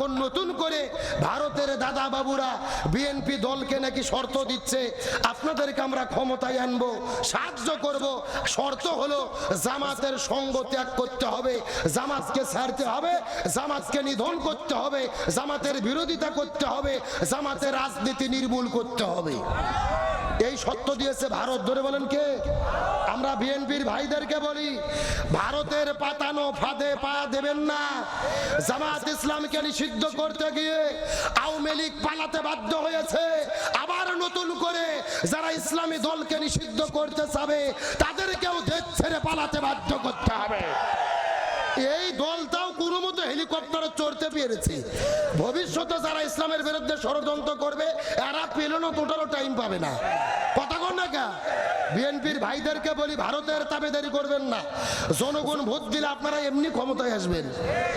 এখন নতুন করে ভারতের দাদা বাবুরা বিএনপি দলকে নাকি শর্ত দিচ্ছে, আপনাদেরকে আমরা ক্ষমতায় আনব, সাহায্য করব। শর্ত হলো জামাতের সঙ্গ ত্যাগ করতে হবে, জামাতকে ছাড়তে হবে, জামাতকে নিধন করতে হবে, জামাতের বিরোধিতা করতে হবে, জামাতের রাজনীতি নির্মূল করতে হবে। এই সত্য দিয়েছে ভারত, ধরে বলেন কে? আমরা বিএনপির ভাইদেরকে বলি, ভারতের পাতানো ফাঁদে পা দেবেন না। জামাত ইসলামকে নিষিদ্ধ করতে গিয়ে আওয়ামী লীগ পালাতে বাধ্য হয়েছে। আবার নতুন করে যারা ইসলামী দলকে নিষিদ্ধ করতে চাবে, তাদেরকেও দেশ ছেড়ে পালাতে বাধ্য করতে হবে। এই দলটাও কোনো মতো হেলিকপ্টারে চড়তে পেরেছে। ভবিষ্যতে যারা ইসলামের বিরুদ্ধে ষড়যন্ত্র করবে, এরা পেল না টোটালও টাইম পাবে না। বিএনপির ভাইদেরকে বলি, ভারতের তাবেদারি করবেন না। জনগণ ভোট দিলে আপনারা এমনি ক্ষমতায় আসবেন।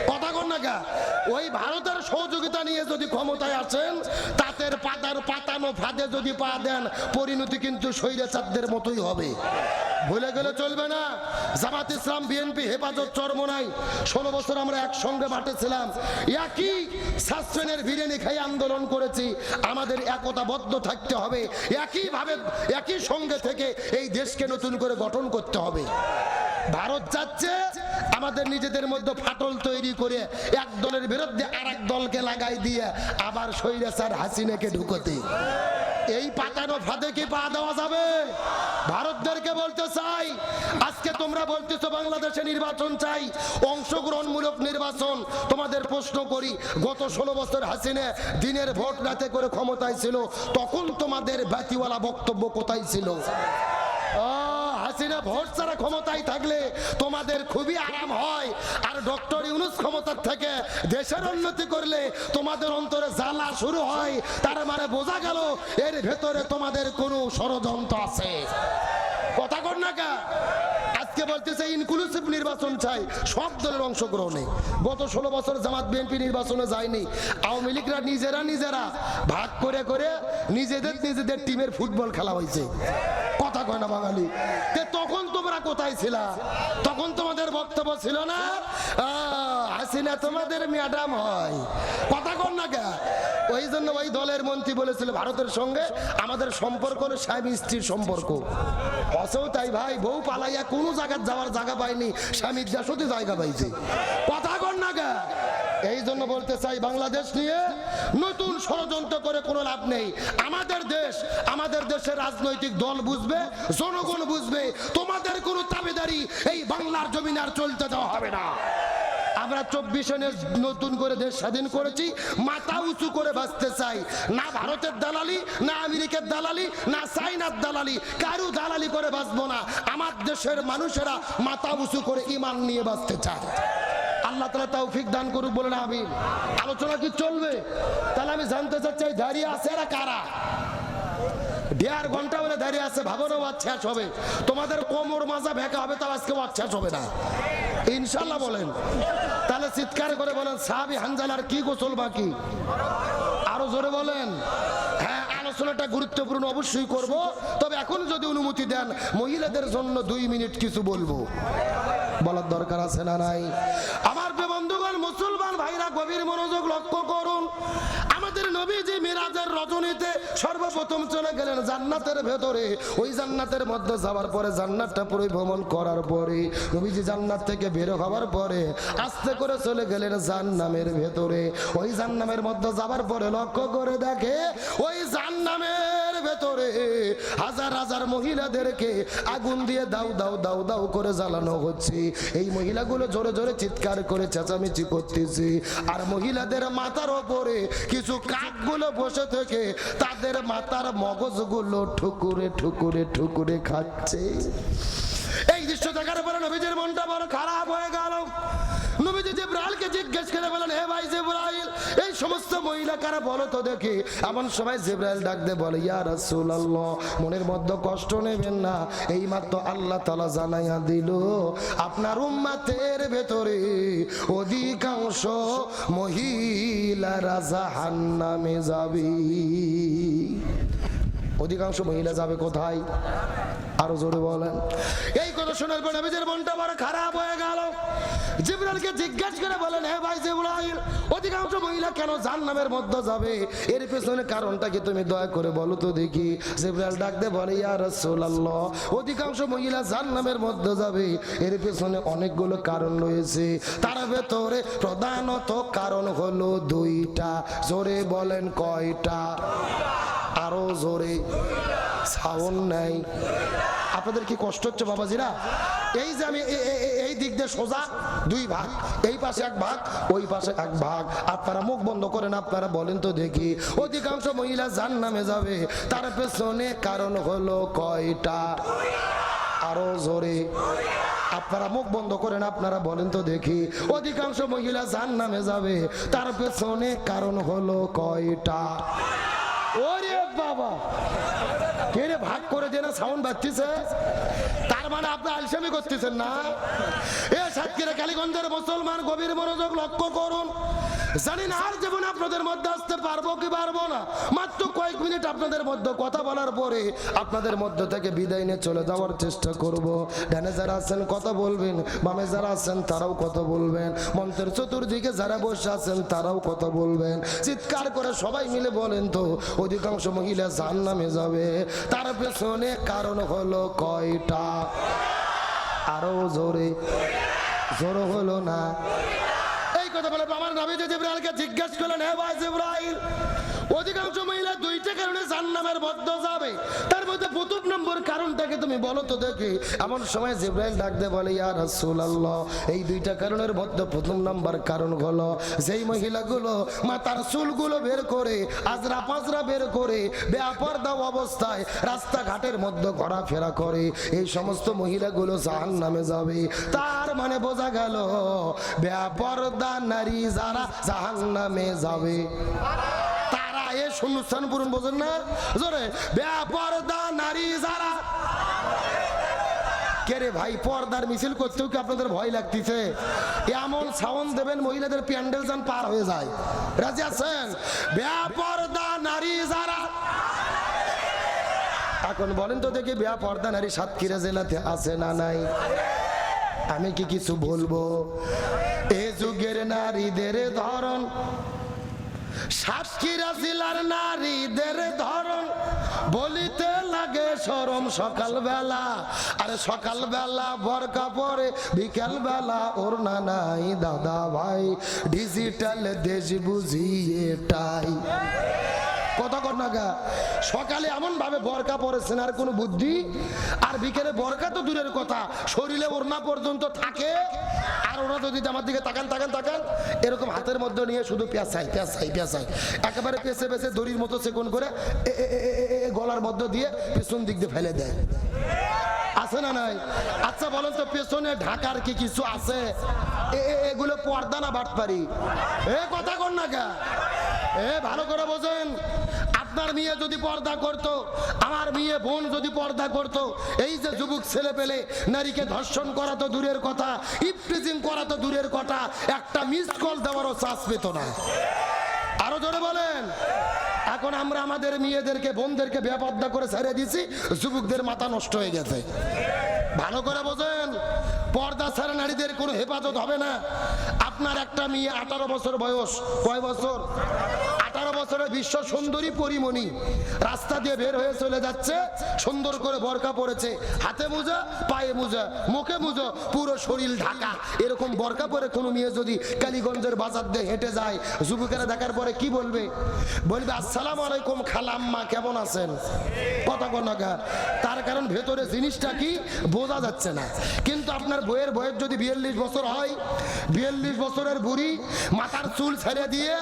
কথা ওই ভারতের সহযোগিতা নিয়ে যদি ক্ষমতায় আসেন পাতার পাতানো ফাঁদে যদি পা দেন, পরিণতি কিন্তু স্বৈরাচারদের মতোই হবে। ভুলে গেলে চলবে না। জামাত ইসলাম, বিএনপি, হেফাজত, চরমনাই, ষোলো বছর আমরা একসঙ্গে মাঠে ছিলাম। একই সাসপেনের বিরিয়ানি খাই আন্দোলন করেছি। আমাদের একতাবদ্ধ থাকতে হবে। একইভাবে একই সঙ্গে থেকে এই দেশকে নতুন করে গঠন করতে হবে। ভারত যাচ্ছে, আমাদের নিজেদের মধ্যে ফাটল তৈরি করে এক দলের বিরুদ্ধে আর দলকে লাগাই দিয়ে আবার স্বৈরাচার হাসিনাকে ঢুকতে। এই পাতানো ফাঁদে কি পা দেওয়া যাবে? ভারতদেরকে বলতে চাই, আজকে তোমরা বলতেছো বাংলাদেশে নির্বাচন চাই, অংশগ্রহণমূলক নির্বাচন। তোমাদের প্রশ্ন করি, গত ষোলো বছর হাসিনে দিনের ভোট রাতে করে ক্ষমতায় ছিল, তখন তোমাদের ব্যতিওয়ালা বক্তব্য কোথায় ছিল? হাসিনা ভোট ছাড়া ক্ষমতায় থাকলে তোমাদের খুবই আরাম হয়, আর ডক্টর ইউনুস ক্ষমতার থেকে দেশের উন্নতি করলে তোমাদের অন্তরে জ্বালা শুরু হয়, তার মানে বোঝা গেল এর ভেতরে তোমাদের কোনো ষড়যন্ত্র আছে। কথা কর না কা? আজকে বলতেছে ইনক্লুসিভ নির্বাচন চাই। সব দলের অংশগ্রহণে। গত ষোলো বছর জামাত বিএনপি নির্বাচনে যায়নি। আওয়ামী লীগরা নিজেরা নিজেরা ভাগ করে করে নিজেদের নিজেদের টিমের ফুটবল খেলা হয়েছে। কথা কয় না বাঙালি। তখন তোমরা কোথায় ছিলা? তখন তোমাদের বক্তব্য ছিল না? হাসিনা তোমাদের ম্যাডাম হয়। কথা কর না কে? ওই জন্য ওই দলের মন্ত্রী বলেছিল, ভারতের সঙ্গে আমাদের সম্পর্ক হলো স্বামী স্ত্রীর সম্পর্ক। অসেও তাই ভাই, বউ পালাইয়া কোনো জায়গায় যাওয়ার জায়গা পায়নি স্বামীর দেশতে জায়গা পাইছে। কথা কর না কে? এই জন্য বলতে চাই, বাংলাদেশ নিয়ে নতুন ষড়যন্ত্র করে কোনো লাভ নেই। আমাদের দেশ, আমাদের দেশের রাজনৈতিক দল বুঝবে, জনগণ বুঝবে, তোমাদের কোনো দাবিদারি এই বাংলার জমিন আর চলতে দেওয়া হবে না। আমরা চব্বিশ চব্বিশে নতুন করে দেশ স্বাধীন করেছি, মাথা উঁচু করে বাঁচতে চাই। না ভারতের দালালি, না আমেরিকার দালালি, না চাইনার দালালি, কারু দালালি করে বাঁচবো না। আমার দেশের মানুষেরা মাথা উঁচু করে ইমান নিয়ে বাঁচতে চায়। আল্লাহ তালা তৌফিক দান করুক বলে না আমি আলোচনা কি চলবে? তাহলে আমি জানতে চাচ্ছি দাঁড়িয়ে আছে এরা কারা? দেড় ঘণ্টা বলে দাঁড়িয়ে আছে ভাবনো বাচ্চাস হবে। তোমাদের কোমর মাজা ভেকা হবে, তাও আজকে বাচ্চাস হবে না। ইনশাল্লাহ বলেন। তাহলে চিৎকার করে বলেন, সাহাবি হানজালার কি গোসল বাকি? আরও জোরে বলেন। হ্যাঁ আলোচনাটা গুরুত্বপূর্ণ অবশ্যই করব। তবে এখন যদি অনুমতি দেন, মহিলাদের জন্য দুই মিনিট কিছু বলব। বলার দরকার আছে না নাই? আমার বন্ধুগণ, মুসলমান ভাইরা গভীর মনোযোগ লক্ষ্য করুন। আমাদের নবীজি মিরাজের রজনীতে সর্বপ্রথম চলে গেলেন জান্নাতের ভেতরে। ওই জান্নাতের মধ্যে যাওয়ার পরে জান্নাতটা পরিভ্রমণ করার পরে নবীজি জান্নাত থেকে বের হওয়ার পরে আস্তে করে চলে গেলেন জান্নামের ভেতরে। ওই জান্নামের মধ্যে যাওয়ার পরে লক্ষ্য করে দেখে ওই জান্নামের ভেতরে হাজার হাজার মহিলাদেরকে আগুন দিয়ে দাও দাও দাও দাও করে জ্বালানো হচ্ছে। এই মহিলাগুলো জোরে জোরে চিৎকার করে চেঁচামেচি করতেছে। আর মহিলাদের মাথার ওপরে কিছু কাকগুলো বসে থেকে তাদের মাথার মগজগুলো ঠুকুরে ঠুকুরে ঠুকুরে খাচ্ছে। এই দৃশ্য দেখার পরে নবীজির মনটা বড় খারাপ হয়ে গেল। নবীজি জিব্রাইলকে জিজ্ঞেস করে বলেন হে ভাই জিব্রাইল এই সমস্ত মহিলা কারা বলো তো দেখি? এমন সময় জিব্রাইল ডাক দে বলে, ইয়া রাসূলুল্লাহ, মনের মধ্যে কষ্ট নেবেন না। এই মাত্র আল্লাহ তাআলা জানাইয়া দিল, আপনার উম্মতের ভেতরে অধিকাংশ মহিলারা জাহান্নামে যাবে। অধিকাংশ মহিলা যাবে কোথায়? আরও জোরে বলেন। এই কথা শোনার পর নবীজের মনটা বড় খারাপ হয়ে গেল। জিব্রাইলকে জিজ্ঞাসা করে বলেন, হে ভাই জিব্রাইল, অধিকাংশ মহিলা কেন জাহান্নামের মধ্যে যাবে? এর পেছনে কারণটা কি তুমি দয়া করে বলো তো দেখি। জিব্রাইল ডাকতে বলে, ইয়া রাসূলুল্লাহ, অধিকাংশ মহিলা জাহান্নামের মধ্যে যাবে। এর পেছনে অনেকগুলো কারণ রয়েছে। তার ভেতরে প্রধানত কারণ হলো দুইটা। জোরে বলেন কয়টা? আরও জোরে। সাউন্ড নাই। আপনাদের কি কষ্ট হচ্ছে, বাবাজিরা? এই যে আমি এই দিক দিয়ে সোজা, দুই ভাগ, এই পাশে এক ভাগ, ওই পাশে এক ভাগ। আপনারা মুখ বন্ধ করেন, আপনারা বলেন তো দেখি। অধিকাংশ মহিলা জান নামে যাবে। তার পেছনে কারণ হলো কয়টা? আরও জোরে। আপনারা মুখ বন্ধ করেন, আপনারা বলেন তো দেখি। অধিকাংশ মহিলা জান নামে যাবে। তার পেছনে কারণ হলো কয়টা? ওরে বাবা! দিয়ে সাউন্ড বাজতেছে, তার মানে আপনি আলসামি করতেছেন না? এ সাতক্ষীরা, কালীগঞ্জের মুসলমান গভীর মনোযোগ লক্ষ্য করুন। জানি না, আর জীবনে আপনাদের মধ্যে আসতে পারব কি পারব না। মাত্র কয়েক মিনিট আপনাদের মধ্যে কথা বলার পরে আপনাদের মধ্যে থেকে বিদায় নিয়ে চলে যাওয়ার চেষ্টা করব। ডানে যারা আছেন, কথা বলবেন। বামে যারা আছেন, তারাও কথা বলবেন। মন্ত্রের চতুর্দিকে যারা বসে আছেন, তারাও কথা বলবেন। চিৎকার করে সবাই মিলে বলেন তো, অধিকাংশ মহিলা জান নামে যাবে। তার পেছনে কারণ হলো কয়টা? আরও জোরে। জোর হলো না? বলে আমার নবী যে জিব্রাইলকে জিজ্ঞেস করলেন হে ভাই জিব্রাইল অধিকাংশ কারণে জান্নামের মধ্যে যাবে। তার মধ্যে প্রথম নম্বর কারণটাকে তুমি বলো তো দেখি। এমন সময় জিব্রাইল ডাকতে বলে, ইয়া রাসূলুল্লাহ, এই দুইটা কারণের মধ্যে প্রথম নাম্বার কারণ হলো, যেই মহিলাগুলো মাথার চুলগুলো বের করে, আজরা পাজরা বের করে বেপরদা অবস্থায় রাস্তাঘাটের মধ্যে ঘোরাফেরা করে, এই সমস্ত মহিলাগুলো জাহান নামে যাবে। তার মানে বোঝা গেল বেপরদা নারী যারা জাহান নামে যাবে। এ শূন্যস্থান পূরণ বোঝেন না? জোরে, বেপরদা নারী যারা। কে রে ভাই, পর্দার মিছিল করতেও কি আপনাদের ভয় লাগতেছে? এমন সাউন্ড দেবেন, মহিলাদের প্যান্ডেল যান পার হয়ে যায়। রাজি আছেন? বেপরদা নারী যারা। এখন বলেন তো দেখি বেয়া পর্দা নারী সাতক্ষীরা জেলাতে আছে না নাই? আমি কি কিছু বলব? এ যুগের নারীদের ধরন সাতক্ষীরা জেলার নারীদের ধরন বলিতে লাগে সরম সকাল বেলা আরে সকাল বেলা বরকা পরে বিকাল বেলা ওর না নাই দাদা ভাই। ডিজিটাল দেশ বুঝি এটাই কথা কর না গা। সকালে এমন ভাবে বরকা পরেছেন, আর কোনো বুদ্ধি? আর বিকেলে বরকা তো দূরের কথা। শরীরে ওড়না পর্যন্ত থাকে। আর ওরা যদি আমার দিকে তাকান তাকান তাকান, এরকম হাতের মধ্যে নিয়ে শুধু পেঁচাই পেঁচাই পেঁচাই একেবারে পেঁচে পেঁচে দড়ির মতো সেকন করে গলার মধ্যে দিয়ে পিছন দিক দিয়ে ফেলে দেয়। আছে না নাই? আচ্ছা বলেন তো পেছনে ঢাকার কি কিছু আছে? এগুলো পর্দা না বাট পারি এ, কথা কর না কা? এ, ভালো করে বোঝেন। আপনার মেয়ে যদি পর্দা করত, আমার মেয়ে বোন যদি পর্দা করত, এই যে যুবক ছেলে পেলে নারীকে ধর্ষণ করা তো দূরের কথা ইফটিজিং করা তো দূরের কথা, একটা মিস কল দেওয়ারও চান্স পেত না। আরও জোরে বলেন। এখন আমরা আমাদের মেয়েদেরকে, বোনদেরকে বেপর্দা করে ছেড়ে দিছি, যুবকদের মাথা নষ্ট হয়ে গেছে। ভালো করে বোঝেন, পর্দা ছাড়া নারীদের কোনো হেফাজত হবে না। আপনার একটা মেয়ে আঠারো বছর বয়স, কয় বছর? আঠারো বছরের বিশ্ব সুন্দরী পরিমণি। রাস্তা দিয়ে বের হয়ে চলে যাচ্ছে, সুন্দর করে বরকা পড়েছে হাতে মোজা, পায়ে মোজা, মুখে মোজা, পুরো শরীর ঢাকা। এরকম বরকা পরে কোনো মেয়ে যদি কালীগঞ্জের বাজার দিয়ে হেঁটে যায়, যুবকেরা দেখার পরে কি বলবে? বলবে, আসসালাম আলাইকুম খালাম্মা, কেমন আছেন? কথা তার কারণ ভেতরে জিনিসটা কি? বোঝা যাচ্ছে না। কিন্তু আপনার বইয়ের বয়স যদি বিয়াল্লিশ বছর হয়, বিয়াল্লিশ বছরের বুড়ি মাথার চুল ছেড়ে দিয়ে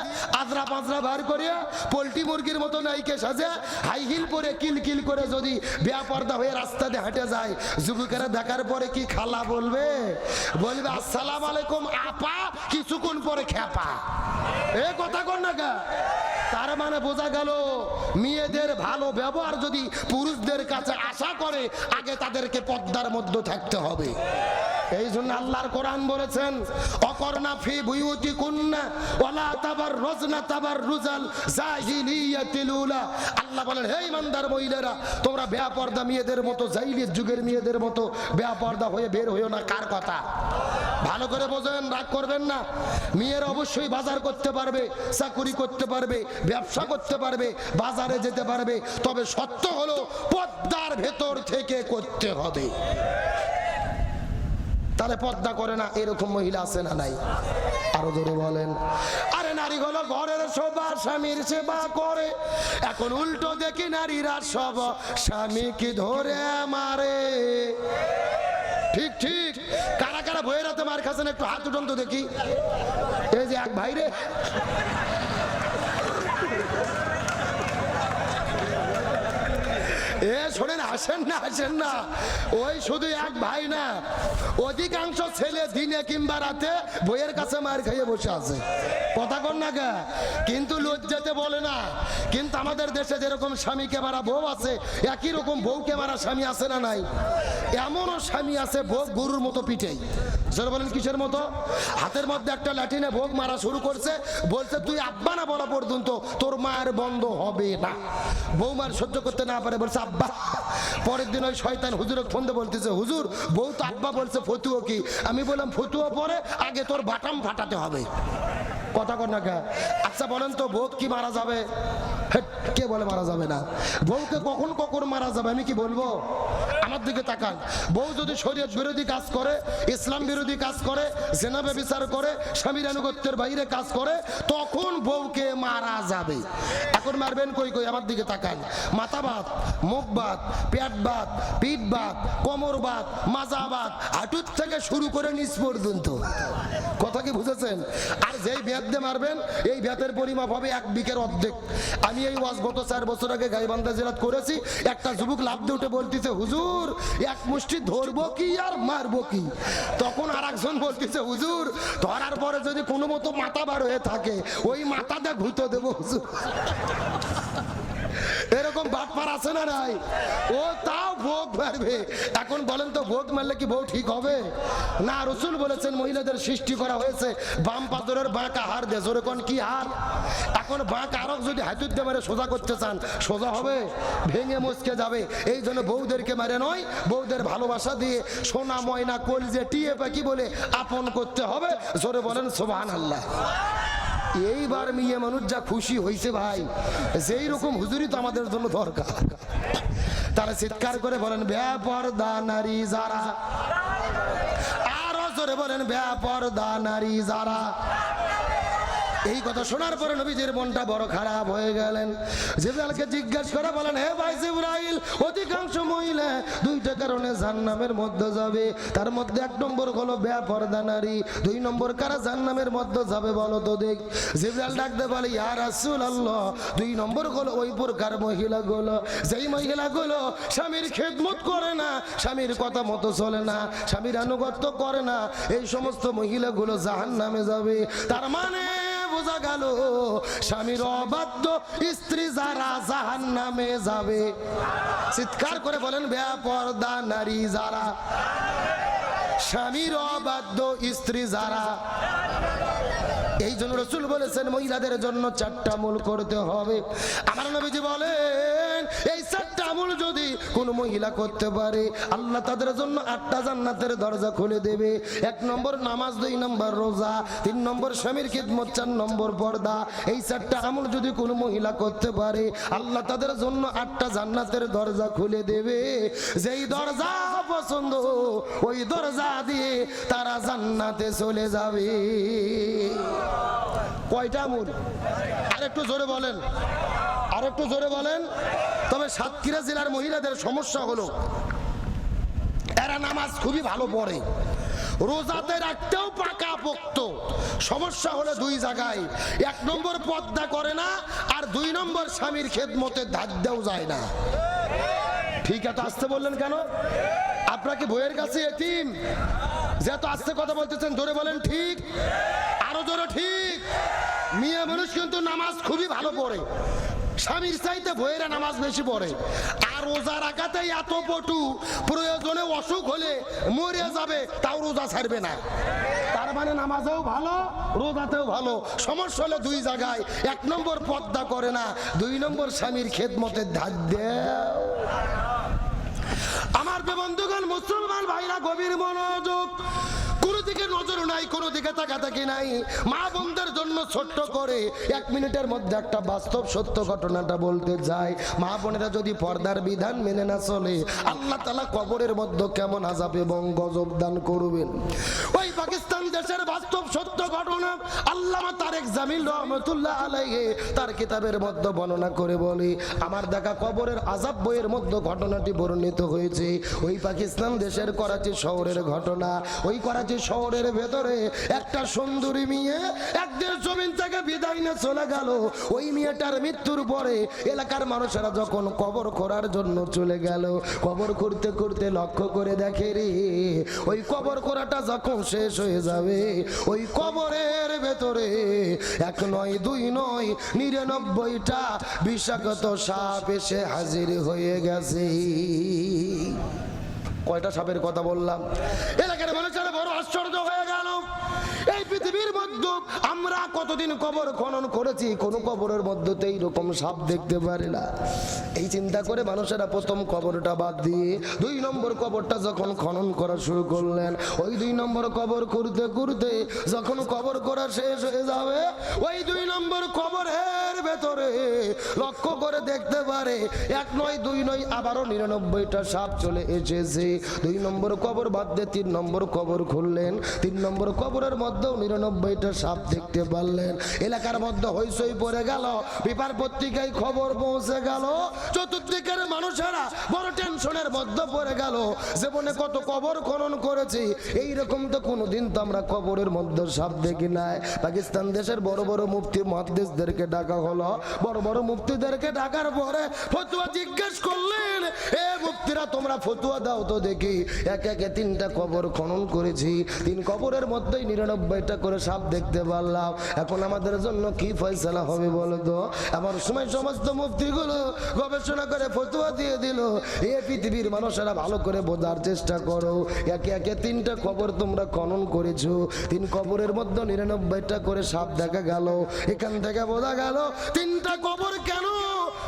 আজরা পাঁচরা বার করে পোলট্রি মুরগির মতো নাইকে সাজে, হাই হিল পরে কিল কিল করে যদি বেয়া পর্দা হয়ে রাস্তা দিয়ে হেঁটে যায়, যুবকেরা দেখার পরে কি খালা বলবে? বলবে, আসসালাম আলাইকুম, আপা, কিছুক্ষণ পরে খেপা এ কথা কর না তার মানে বোঝা গেল, মেয়েদের ভালো ব্যবহার যদি পুরুষদের কাছে আশা করে, আগে তাদেরকে পদ্মার মধ্যে থাকতে হবে। এই জন্য আল্লাহর কোরআন বলেছেন, অকর্ণা ফি বুয়ুতি কুন্না ওয়ালা তাবার রজনা তাবার রুজাল জাহিলিয়াতিল উলা। আল্লাহ বলেন, হে ইমানদার মহিলারা, তোমরা বেয়াপর্দা মেয়েদের মতো জাইলিয়াত যুগের মেয়েদের মতো বেয়াপর্দা হয়ে বের হইও না। কার কথা? ভালো করে বোঝেন, রাগ করবেন না। মেয়ের অবশ্যই বাজার করতে পারবে, চাকুরি করতে পারবে, ব্যবসা করতে পারবে, বাজারে যেতে পারবে। তবে সত্য হলো পদ্মার ভেতর থেকে করতে হবে। তাহলে পদ্মা করে না, এরকম মহিলা আছে না নাই? আরও জোরে বলেন। আরে নারী ঘরের সবার স্বামীর সেবা করে। এখন উল্টো দেখি নারীরা সব স্বামীকে ধরে মারে ঠিক ঠিক। কারা কারা ভয়ের হাতে মার খাচ্ছেন, একটু হাত উঠন তো দেখি। এই যে এক ভাই রে। এ শোনেন, আসেন না আসেন না। ওই শুধু এক ভাই না, অধিকাংশ ছেলে দিনে কিংবা রাতে বইয়ের কাছে মার খাইয়ে বসে আছে। কথা কর না গা, কিন্তু লজ্জাতে বলে না, কিন্তু আমাদের দেশে যেরকম স্বামীকে মারা বউ আছে, একই রকম বউকে মারা স্বামী আছে না নাই? এমনও স্বামী আছে ভোগ গরুর মতো পিঠেই। জোরে বলেন কিসের মতো? হাতের মধ্যে একটা ল্যাটিনে ভোগ মারা শুরু করছে, বলছে, তুই আব্বা না বলা পর্যন্ত? তোর মায়ের বন্ধ হবে না। বৌমার সহ্য করতে না পারে, বলছে, আব্বা। পরের দিন ওই শয়তান হুজুরে ফোন বলতেছে, হুজুর, বউ তো আব্বা বলছে ফতুও কি? আমি বললাম, ফতুয়া পরে, আগে তোর বাটাম ফাটাতে হবে। কথা কর না? আচ্ছা বলেন তো বউ কি মারা যাবে? কে বলে মারা যাবে না? বউকে কখন কখন মারা যাবে, আমি কি বলব? আমার দিকে তাকান। বউ যদি শরীয়ত বিরোধী কাজ করে, ইসলাম বিরোধী কাজ করে, জেনাবে বিচার করে, স্বামীর আনুগত্যের বাইরে কাজ করে, তখন বউকে মারা যাবে। এখন মারবেন কই কই? আমার দিকে তাকান। মাথা বাত মুখ বাত পেট বাত পিঠ বাত কোমর বাত মাজা বাত হাঁটুর থেকে শুরু করে নিচ পর্যন্ত। কথা কি বুঝেছেন? আর যেই ভেদ দিয়ে মারবেন, এই ভেতের পরিমাপ হবে এক বিকের অর্ধেক। আমি এই ওয়াজ গত চার বছর আগে গাইবান্ধা জেলাত করেছি, একটা যুবক লাভ দিয়ে উঠে বলতেছে, হুজুর এক মুষ্টি ধরবো কি আর মারবো কি? তখন আর একজন বলতেছে, হুজুর, ধরার পরে যদি কোনো মতো মাথা বার হয়ে থাকে, ওই মাথাটা ঘুতো দেবো, হুজুর। এরকম বাটপার আছে না নাই? ও তাও ভোগ মারবে এখন বলেন তো, ভোগ মারলে কি বউ ঠিক হবে? না, রসুল বলেছেন, মহিলাদের সৃষ্টি করা হয়েছে, বাম পাথরের বাঁকা হার দে জোরে কোন কি হার এখন বাঁক আরক যদি হাতুদ্দে মারে সোজা করতে চান, সোজা হবে, ভেঙে মুচকে যাবে। এই জন্য বউদেরকে মারে নয়, বউদের ভালোবাসা দিয়ে সোনা, ময়না, কলজে, টিয়ে, পাখি বলে আপন করতে হবে। জোরে বলেন সোবাহান আল্লাহ এইবার মেয়ে মানুষ যা খুশি হয়েছে ভাই, যেই রকম হুজুরি তো আমাদের জন্য দরকার। তারা চিৎকার করে বলেন, ব্যাপার দা নারী যারা। আরও জোরে বলেন, ব্যাপার দা নারী যারা। এই কথা শোনার পরে নবীজির মনটা বড় খারাপ হয়ে গেলেন। জিব্রাইলকে জিজ্ঞেস করে বলেন, হে ভাই জিব্রাইল, অধিকাংশ মহিলা দুইটা কারণে জান্নামের মধ্যে যাবে। তার মধ্যে এক নম্বর হলো বেপরদা নারী, দুই নম্বর কারা জান্নামের মধ্যে যাবে বলো তো দেখ। জিব্রাইল ডাকতে বলে, ইয়া রাসূলুল্লাহ। দুই নম্বর হলো ওই প্রকার মহিলাগুলো। যেই মহিলাগুলো স্বামীর খেদমত করে না, স্বামীর কথা মতো চলে না, স্বামীর আনুগত্য করে না, এই সমস্ত মহিলাগুলো জাহান্নামে যাবে। তার মানে বোঝা গেল, স্বামীর অবাধ্য স্ত্রী যারা জাহান নামে যাবে। চিৎকার করে বলেন ব্যাপর্দা নারী যারা, স্বামীর অবাধ্য স্ত্রী যারা। এই জন্য রসুল বলেছেন, মহিলাদের জন্য চারটা মূল করতে হবে। আমার নবীজি আমল যদি কোন মহিলা করতে পারে, আল্লাহ তাদের জন্য আটটা জান্নাতের দরজা খুলে দেবে। এক নম্বর নামাজ, দুই নম্বর রোজা, তিন নম্বর স্বামীর খিদমত, চার নম্বর পর্দা। এই চারটা আমল যদি কোনো মহিলা করতে পারে, আল্লাহ তাদের জন্য আটটা জান্নাতের দরজা খুলে দেবে। যেই দরজা পছন্দ ওই দরজা দিয়ে তারা জান্নাতে চলে যাবে। কয়টা আমল? আর একটু জোরে বলেন। আর একটু জোরে বলেন। তবে সাতক্ষীরা জেলার মহিলাদের সমস্যা হলো, এরা নামাজ খুবই ভালো পড়ে। রোজাতে রাখতেও পাকা পোক্ত। সমস্যা হলো দুই জায়গায়। এক নম্বর পদ্মা করে না, আর দুই নম্বর স্বামীর খেদমতে ধাদ্যাও যায় না। ঠিক আছে, আসতে বললেন কেন? আপনাকে বইয়ের কাছে এতিম? যেহেতু আসতে কথা বলতেছেন, জোরে বলেন ঠিক? আরও জোরে ঠিক? মেয়ে মানুষ কিন্তু নামাজ খুবই ভালো পড়ে। স্বামীর চাইতে ভয়েরা নামাজ বেশি পড়ে। আর রোজা রাখাতে এত পটু, প্রয়োজনে অসুখ হলে মরে যাবে, তাও রোজা ছাড়বে না। তার মানে নামাজেও ভালো, রোজাতেও ভালো। সমস্যা হলো দুই জায়গায়, এক নম্বর পদ্মা করে না, দুই নম্বর স্বামীর খেদমতের ধার দেও। আমার বন্ধুগণ মুসলমান ভাইরা, গভীর মনোযোগ নাই, কোনো দিকে তাকাতাকি নাই। মা বোনদের জন্য ছোট্ট করে এক মিনিটের মধ্যে একটা বাস্তব সত্য ঘটনাটা বলতে যাই। মা বোনেরা যদি পর্দার বিধান মেনে না চলে, আল্লাহ তালা কবরের মধ্যে কেমন আজাব এবং গজব দান করবেন? ওই পাকিস্তান দেশের বাস্তব সত্য ঘটনা আল্লামা তারেক জামিল রহমতুল্লাহ আলাইহে তার কিতাবের মধ্যে বর্ণনা করে বলে, আমার দেখা কবরের আজাব বইয়ের মধ্যে ঘটনাটি বর্ণিত হয়েছে। ওই পাকিস্তান দেশের করাচি শহরের ঘটনা। ওই করাচি শহরের ভেতরে একটা সুন্দরী মেয়ে একদের জমিন থেকে বিদায় নিয়ে চলে গেল। ওই মেয়েটার মৃত্যুর পরে এলাকার মানুষেরা যখন কবর খোঁড়ার জন্য চলে গেল, কবর খুঁড়তে খুঁড়তে লক্ষ্য করে দেখে রে, ওই কবর খোঁড়াটা যখন শেষ হয়ে যাবে, ওই কবরের ভেতরে এক নয়, দুই নয়, নিরানব্বইটা বিষাক্ত সাপ এসে হাজির হয়ে গেছে। কয়টা সাপের কথা বললাম? এলাকার মানুষেরা বড় আশ্চর্য হয়ে এই পৃথিবীর মধ্য আমরা কতদিন কবর খনন করেছি? কোনো কবরের মধ্যে এইরকম সাপ দেখতে পারি না। এই চিন্তা করে মানুষেরা প্রথম কবরটা বাদ দিয়ে দুই নম্বর কবরটা যখন খনন করা শুরু করলেন, ওই দুই নম্বর কবর করতে করতে যখন কবর করা শেষ হয়ে যাবে, ওই দুই নম্বর কবরের ভেতরে। লক্ষ্য করে দেখতে পারে, এক নয়, দুই নয়, আবারও নিরানব্বইটা সাপ চলে এসেছে। দুই নম্বর কবর বাদ দিয়ে তিন নম্বর কবর খুললেন। তিন নম্বর কবরের মধ্যেও নিরানব্বইটা সাপ দেখতে পারলেন। এলাকার মধ্যে হইসই পড়ে গেল পেপার পত্রিকায় খবর পৌঁছে গেল। চতুর্দিকের মানুষেরা বড় টেনশনের মধ্যে পড়ে গেল, জীবনে কত কবর খনন করেছি এই রকম তো কোনোদিন তো আমরা কবরের মধ্যে সাপ দেখি নাই। পাকিস্তান দেশের বড় বড় মুফতি মহাদেশদেরকে ডাকা হলো বড় বড় মুফতিদেরকে ডাকার পরে ফতুয়া জিজ্ঞেস করলেন, এ মুফতিরা তোমরা ফতুয়া দাও তো দেখি, এক একে তিনটা কবর খনন করেছি, তিন কবরের মধ্যেই নিরানব্বইটা করে সাপ দেখতে পারলাম, এখন আমাদের জন্য কি ফয়সালা হবে বলো তো? আমার সময় সমস্ত মুফতিগুলো গবেষণা করে ফতুয়া দিয়ে দিল, এ পৃথিবীর মানুষেরা ভালো করে বোঝার চেষ্টা করো, একে একে তিনটা কবর তোমরা খনন করেছ, তিন কবরের মধ্যে নিরানব্বইটা করে সাপ দেখা গেল, এখান থেকে বোঝা গেল তিনটা কবর কেন?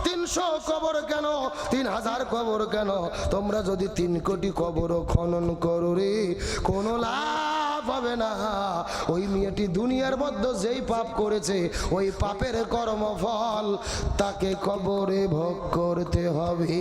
তিনশো কবর কেন? তিন হাজার কবর কেন? তোমরা যদি তিন কোটি কবর খনন করো রে, কোনো লাভ হবে না। ওই মেয়েটি দুনিয়ার মধ্যে যেই পাপ করেছে, ওই পাপের কর্মফল তাকে কবরে ভোগ করতে হবে।